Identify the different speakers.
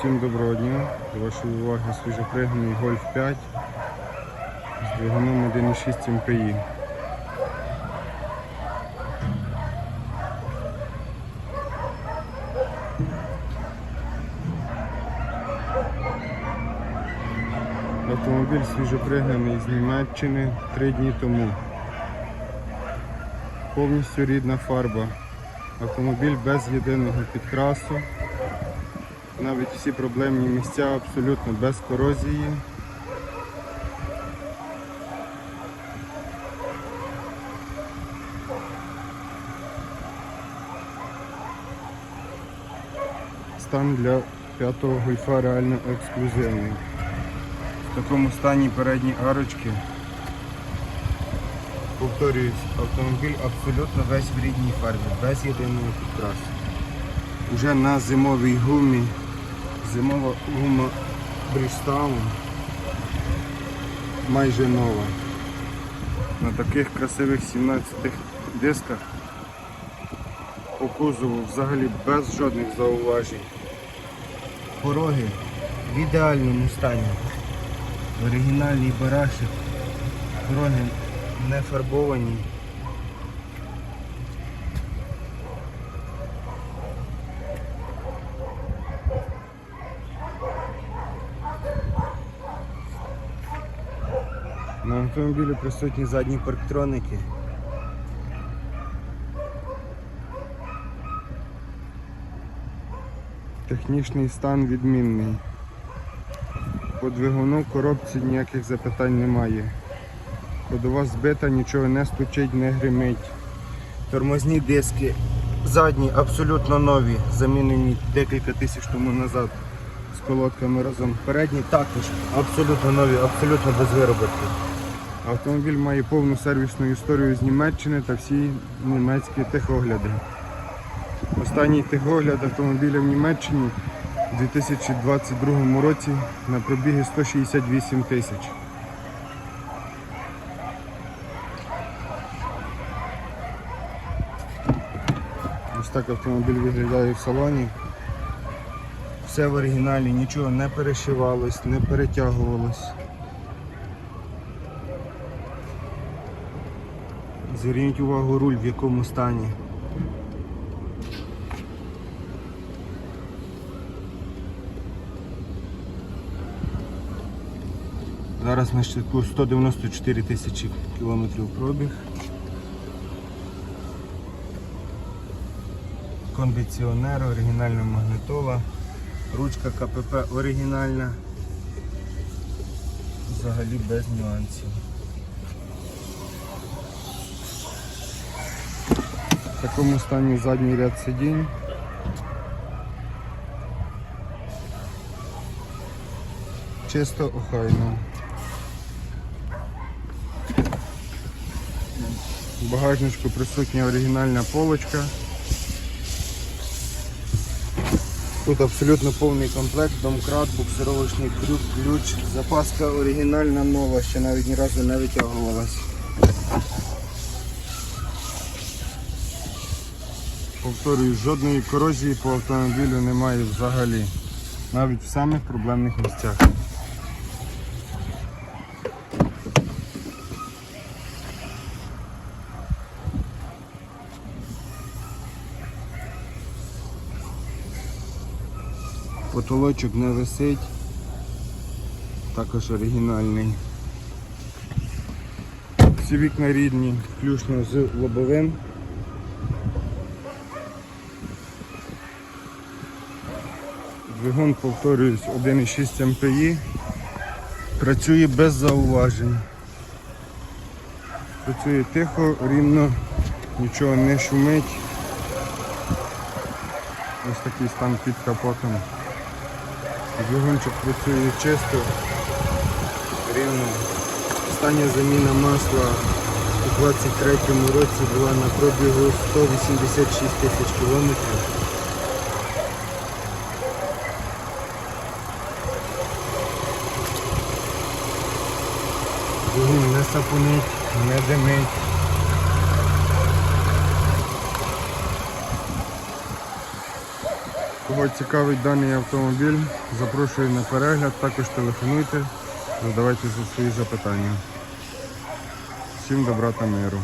Speaker 1: Всім доброго дня. До вашої уваги свіжопригнаний Гольф 5 з двигуном 1.6 МПІ. Автомобіль свіжопригнаний з Німеччини 3 дні тому. Повністю рідна фарба. Автомобіль без єдиного підкрасу. Навіть всі проблемні місця абсолютно без корозії. Стан для п'ятого гольфа реально ексклюзивний. В такому стані передні арочки. Повторююсь, автомобіль абсолютно весь в рідній фарбі, без єдиного підкрасу. Уже на зимовій гумі. Зимова гума Bridgestone майже нова. На таких красивих 17 дисках по кузову взагалі без жодних зауважень. Пороги в ідеальному стані. Оригінальний барашек. Пороги не фарбовані. Автомобілі присутні задні парктроники. Технічний стан відмінний. По двигуну коробці ніяких запитань немає. Ходова збита, нічого не стучить, не гримить. Тормозні диски задні абсолютно нові, замінені декілька тисяч тому назад з колодками разом. Передні також абсолютно нові, абсолютно без вироботки. Автомобіль має повну сервісну історію з Німеччини та всі німецькі техогляди. Останній техогляд автомобіля в Німеччині у 2022 році на пробіги 168 тисяч. Ось так автомобіль виглядає в салоні. Все в оригіналі, нічого не перешивалось, не перетягувалось. Зверніть увагу руль в якому стані. Зараз на щитку 194 тисячі кілометрів пробіг. Кондиціонер, оригінальна магнитола, ручка КПП оригінальна. Взагалі без нюансів. В такому стані задній ряд сидінь. Чисто охайно. В багажничку присутня оригінальна полочка. Тут абсолютно повний комплект, домкрат, буксировочний крюк, ключ, запаска оригінальна нова, ще навіть ні разу не витягувалась. Повторюю, жодної корозії по автомобілю немає взагалі. Навіть в самих проблемних місцях. Потолочок не висить, також оригінальний. Всі вікна рідні, включно з лобовим. Двигун, повторююсь, 1,6 МПІ. Працює без зауважень. Працює тихо, рівно, нічого не шумить. Ось такий стан під капотом. Двигунчик працює чисто, рівно. Остання заміна масла у 23-му році була на пробігу 186 тисяч кілометрів. Двигун не сапунить, не димить. кого цікавить даний автомобіль, запрошую на перегляд, також телефонуйте, задавайте свої запитання. Всім добра та миру.